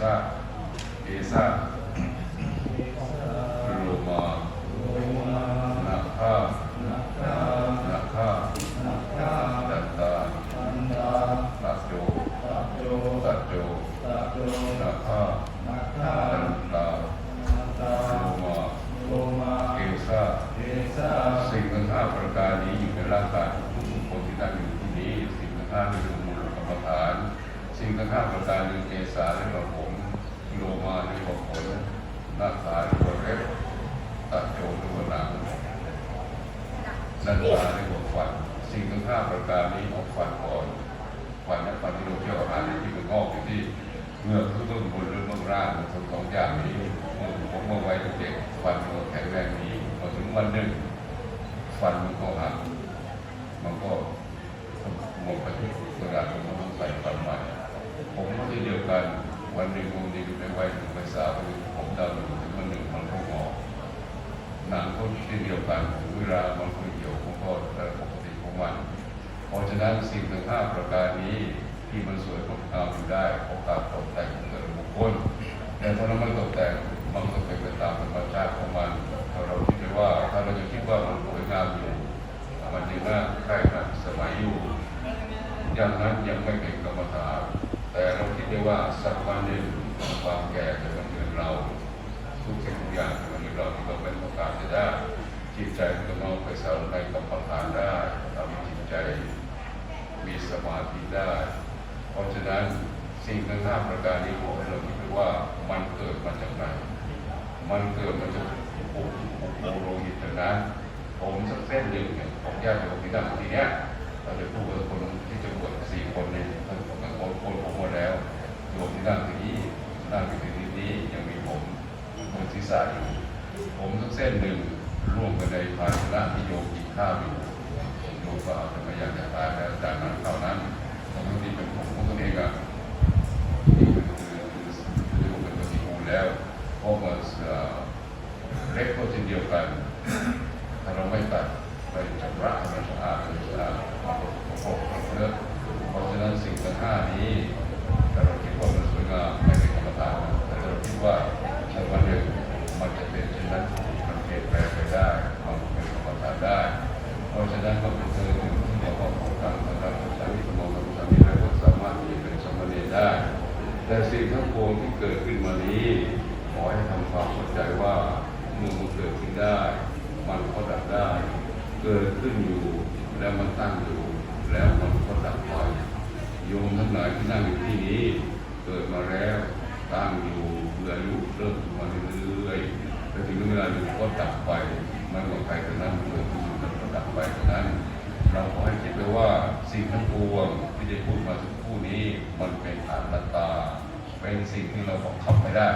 ซาเอซาโลมานาคานาคาดันตาตาโจตาโจนาคาดันตาโลมาเอซา สิ่งทั้งห้าประการนี้อยู่ในร่างกายของทุกคนที่นั่งอยู่ที่นี้ สิ่งทั้งห้าคือมูลกรรมฐาน สิ่งทั้งห้าประการคือเกสาเรียกว่าผมโลมาเรียกว่าขนหน้าขาเรียกว่าเล็บ ตัดโจเรียกว่าหนังนันตาเรียกว่าฟันสิ่งทั้งห้าประการนี้เอาฟันก่อนฟันนั้นฟันที่เราเที่ยวอาหารที่มันงอกอยู่ที่เหงือกทุกต้นบนหรือเบื้องล่างทั้งสองอย่างนี้ผมเมื่อไว้เด็กๆฟันมันแข็งแรงดีพอถึงวันหนึ่งฟันมันก็หักมันก็หมดไปที่กระดาษมันต้องใส่ฟันใหม่ ผมก็เช่นเดียวกันวันหนึ่งวันหนึ่งไปไว้ถึงไปสาวผมดำถึงวันหนึ่งมันก็งอก หนังก็เช่นเดียวกันถึงเวลามันก็เหี่ยวมันก็ปกติของมันเพราะฉะนั้นสิ่งทั้งห้าประการนี้ที่มันสวยงดงามอยู่ได้เพราะการตกแต่งของแต่ละบุคคลแต่ถ้าเราไม่ตกแต่งมันก็เป็นไปตามธรรมชาติของมันถ้าเราคิดว่าถ้าเราจะคิดว่ามันสวยงามอยู่มันยังน่าใกล้กันสมัยอยู่อย่างนั้นยังไม่เป็นกรรมฐานแต่เราคิดได้ว่าสักวันหนึ่งความแก่จะมาเยือนเรา ทุกสิ่งทุกอย่างมาเยือนเราที่เราไม่ต้องการจะได้จิตใจมันก็น้อมไปสารในกรรมฐานได้ทำให้จิตใจมีสมาธิได้ เพราะฉะนั้นสิ่งทั้งห้าประการนี้ขอให้เราคิดว่ามันเกิดมาจากไหน มันเกิดมาจากปุกปุกโลหิตนั้นผมสักเส้นหนึ่งเนี่ยของญาติโยมที่นั่งที่เนี้ยเราจะพูดกับคนที่จะบวชสี่คนเนี่ยท่านก็คนคนผมหมดแล้วโยมที่นั่งที่นี้นั่งอยู่ที่ ศีรษะอยู่ผมสักเส้นหนึ่งร่วมกันในภาชนะที่โยมกินข้าวอยู่โยมก็เอาแต่มาอยากจะตายแล้วจากนั้น แต่สิ่งทั้งปวงที่เกิดขึ้นมานี้ ขอให้ทำความเข้าใจว่าเมื่อมันเกิดขึ้นได้ มันก็ดับได้ เกิดขึ้นอยู่แล้วมันตั้งอยู่ แล้วมันก็ดับไปโยมทั้งหลายที่นั่งอยู่ที่นี้ เกิดมาแล้วตั้งอยู่เมื่ออายุเริ่มมาเรื่อยๆแล้วถึงเวลาอยู่ก็ดับไปมันก็ใครแต่นั้นเกิดขึ้นแล้วก็ดับไปเท่านั้น เราขอให้คิดไว้ว่าสิ่งทั้งปวงที่ได้พูดมาสักครู่นี้มันเป็นอนัตต เป็นสิ่งที่เราบังคับไม่ได้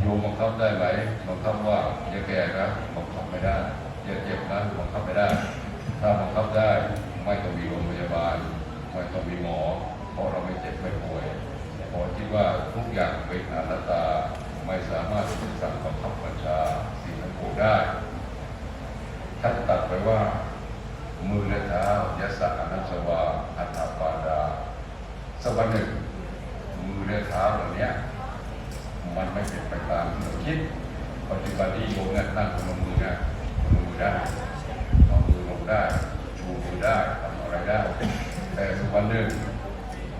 โยมบังคับได้ไหมบังคับว่าอย่าแก่นะบังคับไม่ได้อย่าเจ็บนะบังคับไม่ได้ ถ้าบังคับได้ไม่ต้องมีโรงพยาบาลไม่ต้องมีหมอ เพราะเราไม่เจ็บไม่ป่วยเพอคิดว่าทุกอย่างเป็นอนัตตาไม่สามารถสั่งบังคับบัญชาสิ่งทั้งปวงได้ท่านตัดไปว่า มือและเท้ายะสะอนันสวาอัตถปาดาสักวันหนึ่ง มือและเท้าเหล่านี้มันไม่เป็นไปตามที่เราคิดปัจจุบันนี้โยมเนี่ยนั่งพนมมือนะพนมมือได้เอามือลงได้ชูมือได้ทำอะไรได้ แต่สักวันหนึ่ง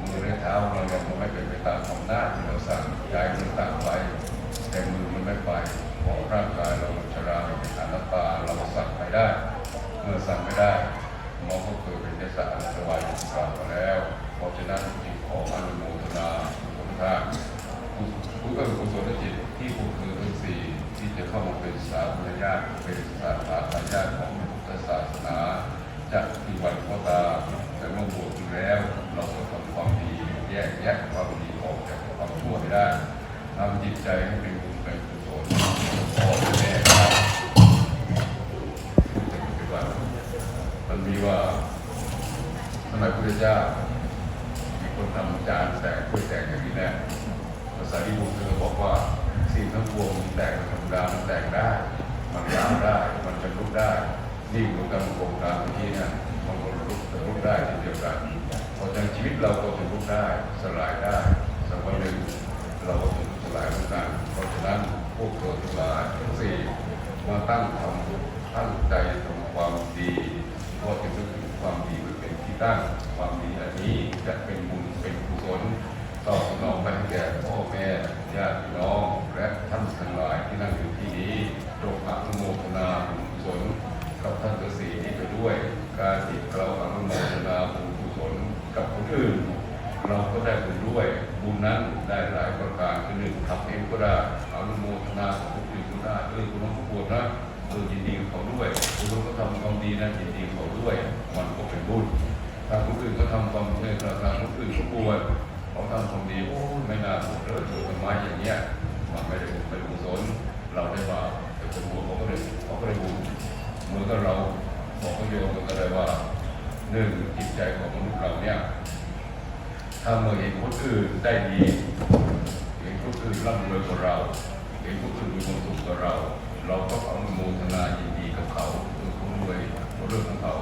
มือและเท้าเราเนี่ยมันไม่เป็นไปตามอำนาจที่เราสั่งใจมันตั้งไว้แต่มือมันไม่ไปเพราะร่างกายเราชรามันเป็นอนัตตาเราสั่งไม่ได้ เมื่อสั่งไม่ได้มอก็เกิดเป็นเดชะอันตรายอย่างที่กล่าวมาแล้วเพราะฉะนั้นจึงขออนุโมทนาทุกท่านผู้ก็เป็นกุศลจิตที่ผู้คือทั้งสี่ที่จะเข้ามาเป็นสาธารณญาติเป็นสาธารณญาติของพุทธศาสนาจากที่วันก็ตามแต่เมื่อบวชแล้ว เราก็ทำความดีแยกแยะความดีออกจากความชั่วให้ได้ทำจิต ใจให้เป็นบุญเป็นกุศลพอแน่ครับมันมีว่าสมัยพุทธเจ้ามีคนทำจานแตกถ้วยแตกอย่างนี้แน่ภาษาที่บุตรเธอบอกว่าสิ่งทั้งปวงมันแตกธรรมดามันแตกได้ มันร้าวได้ มันจะลุกได้ นี่เหมือนกันโครงการเมื่อกี้นี่ยมันก็ลุกลุกได้เช่นเดียวกันเพราะฉะนั้นชีวิตเราก็จะลุกได้ สลายได้สักวันหนึ่งเราก็จะ หลายต่างเพราะฉะนั้นพวกเราทั้งหลายทั้งสี่มาตั้งความตั้งใจทำความดีเพราะจะนึกถึงความดีไว้เป็นที่ตั้งความดีอันนี้จะเป็นบุญเป็นกุศลต่อสนองแม่แก่พ่อแม่ญาติน้องและท่านทั้งหลายที่นั่งอยู่ที่นี้จงอนุโมทนาบุญกุศลกับท่านฤาษีนี้ไปด้วย การที่เราอนุโมทนาบุญกุศลกับคนอื่น เราก็ได้บุญด้วย บุญนั้นได้หลายประการคือหนึ่งทำเองก็ได้อนุโมทนาของคนอื่นก็ได้เออคุณน้องผู้บวชนะเออยินดีกับเขาด้วยคุณน้องก็ทำความดีนะยินดีเขาด้วย มันก็เป็นบุญถ้าคนอื่นก็ทำความดีถ้าทางคนอื่นก็บวชเขาทำความดีโอ้ไม่น่าบวชเลยบวชทำไมอย่างเงี้ยมันไม่ได้บุญไม่ได้กุศลเราได้บาปแต่คนบวชเขาก็ได้เขาก็ได้บุญเหมือนกับเราบอกกับโยมกันก็ได้ว่าหนึ่งจิตใจของมนุษย์เราเนี่ย ถ้าเมื่อเห็นคนอื่นได้ดีเห็นคนอื่นร่ำรวยกว่าเรา เห็นคนอื่นมีความสุขกว่าเรา เราก็อนุโมทนายินดีกับเขาเออเขารวยก็เรื่องของเขา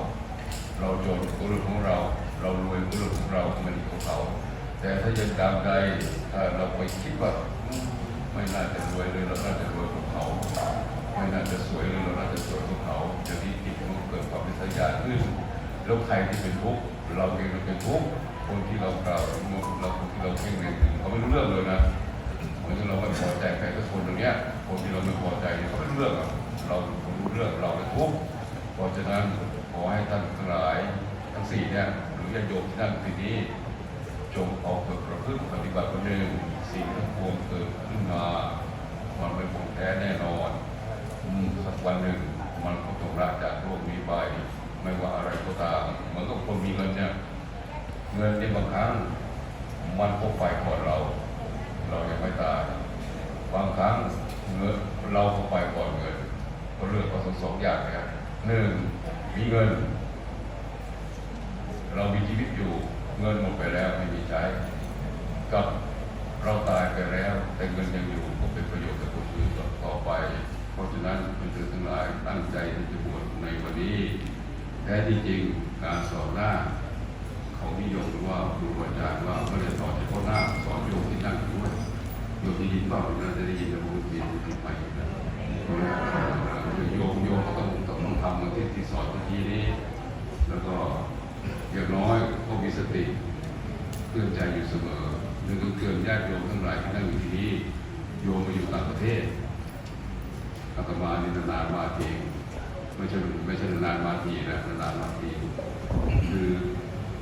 เราจนก็เรื่องของเรา เรารวยก็เรื่องของเรามันของเขา แต่ถ้ายังตามใดถ้าเราไปคิดว่าไม่น่าจะรวยเลยเราน่าจะรวยกว่าเขา ไม่น่าจะสวยเลยเราน่าจะสวยกว่าเขาจะมีจิตมันเกิดความเป็นสัญญาขึ้นแล้วใครที่เป็นทุกข์เราเองเราเป็นทุกข์ คนที่เรากล่าวเราคนที่เราเพ่งเล็งถึงเขาไม่รู้เรื่องเลยนะเหมือนที่เราไม่พอใจใครสักคนตรงเนี้ยคนที่เราไม่พอใจเขาไม่รู้เรื่องเราคนรู้เรื่องเราเป็นทุกข์เพราะฉะนั้นขอให้ท่านทั้งหลายทั้งสี่เนี่ยหรือญาติโยมที่นั่งที่นี้จงเอาเกิดประพฤติปฏิบัติวันหนึ่งสิ่งทั้งปวงเกิดขึ้นมามันเป็นของแท้แน่นอนสักวันหนึ่งมันก็ต้องลาจากโลกนี้ไป ไม่ว่าอะไรก็ตามมือนกับคนมีเงินเนี่ย เงินในบางครั้งมันพกไปก่อนเรา เรายังไม่ตาย บางครั้งเงินเราก็ไปก่อนเงิน ก็เลือกก็สองอย่างนะครับหนึ่งมีเงิน เรามีชีวิตอยู่เงินหมดไปแล้วไม่มีใช้ กับเราตายไปแล้ว แต่เงินยังอยู่ก็เป็นประโยชน์กับคนอื่นต่อไป เพราะฉะนั้นคุณถือทั้งหลายตั้งใจที่จะบวชในวันนี้แท้ที่จริงการสอนหน้า เขานิยมว่าครูอาจารย์ว่าไม่ได้สอนเฉพาะหน้าสอนโยมที่นั่งด้วยโยมที่ยินเปล่าน่าจะได้ยินแต่พูดยินผิดไปนะโยมโยมก็ต้องต้องทำเหมือนที่ที่สอนเมื่อกี้นี้ แล้วก็อย่างน้อยก็มีสติเตือนใจอยู่เสมอหรือเตือนญาติโยมทั้งหลายที่นั่งอยู่ที่นี้โยมมาอยู่ต่างประเทศอาตมานี่นานมาทีไม่ใช่ไม่ใช่นานมาทีนะนานมาทีคือ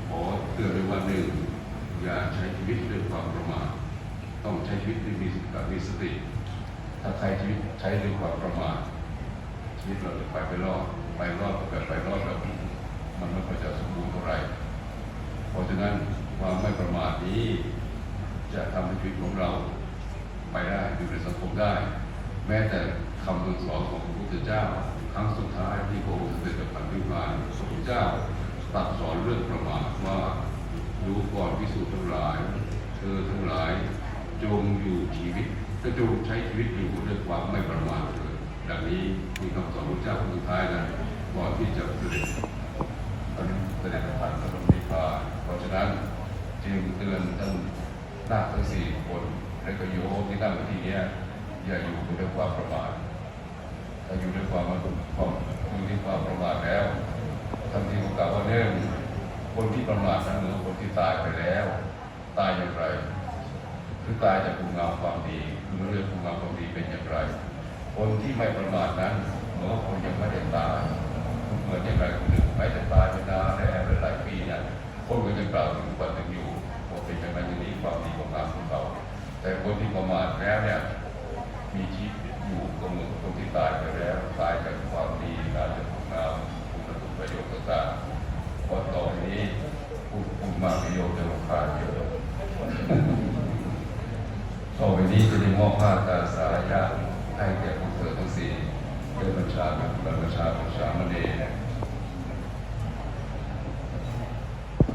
ขอเตือนไว้ว่าหนึ่งอย่าใช้ชีวิตด้วยความประมาทต้องใช้ชีวิตด้วยมีสติมีสติ ถ้าใครชีวิตใช้ด้วยความประมาทชีวิตเราจะไปไปรอดไปรอดแบบไปรอดแบบมันไม่ค่อยจะสมบูรณ์เท่าไหร่เพราะฉะนั้นความไม่ประมาทนี้ จะทำให้ชีวิตของเราไปได้อยู่ในสังคมได้ แม้แต่คำสอนของพระพุทธเจ้า ครั้งสุดท้ายที่พระองค์เสด็จกับพันธิพานพระพุทธเจ้า ตรัสสอนเรื่องประมาทว่าดูก่อนพิสูจน์ทั้งหลาย เธอทั้งหลายจงอยู่ชีวิตก็จงใช้ชีวิตอยู่ด้วยความไม่ประมาทเลยดังนี้มีคำสอนพระเจ้าคนสุดท้ายนะก่อนที่จะเสด็จเสด็จผ่านพระบรมนิพพานเพราะฉะนั้นจึงเตือนท่านนาคทั้งสี่คนและก็โยมที่นั่งที่นี้อย่าอยู่ด้วยความประมาทถ้าอยู่ด้วยความความอยู่ด้วยความประมาทแล้ว ทันทีกกล่าวว่าเนื่องคนที่ประมาทนั้นหมือคนที่ตายไปแล้ว ตายอย่างไรคือตายจากคุณงามความดีคือเรื่องคุณงามความดีเป็นอย่างไร คนที่ไม่ประมาทนั้นเหมือนว่าคนยังไม่ได้ตายเหมือนอย่างไรคนหนึ่งไม่ได้ตายไปนานแล้วหลายปีเนี่ยคนก็ยังกล่าวถึงความเป็นอยู่ว่าเป็นอย่างไรอย่างนี้ความดีความงามของเขาแต่คนที่ประมาทแล้วเนี่ยมีชีวิตอยู่ก็เหมือนคนที่ตายไปแล้ว ตายจากความดีตายจากคุณงามคุณ ประโยชน์ต่าพอต่อไปนี้พูดพูดมาประโยชน์จะรำคาญเยอะต่อไปนี้จะได้มอบผ้าตาสายะให้แก่ผู้เธอทั้งสี่เป็นประชาเป็นประชาประชามณี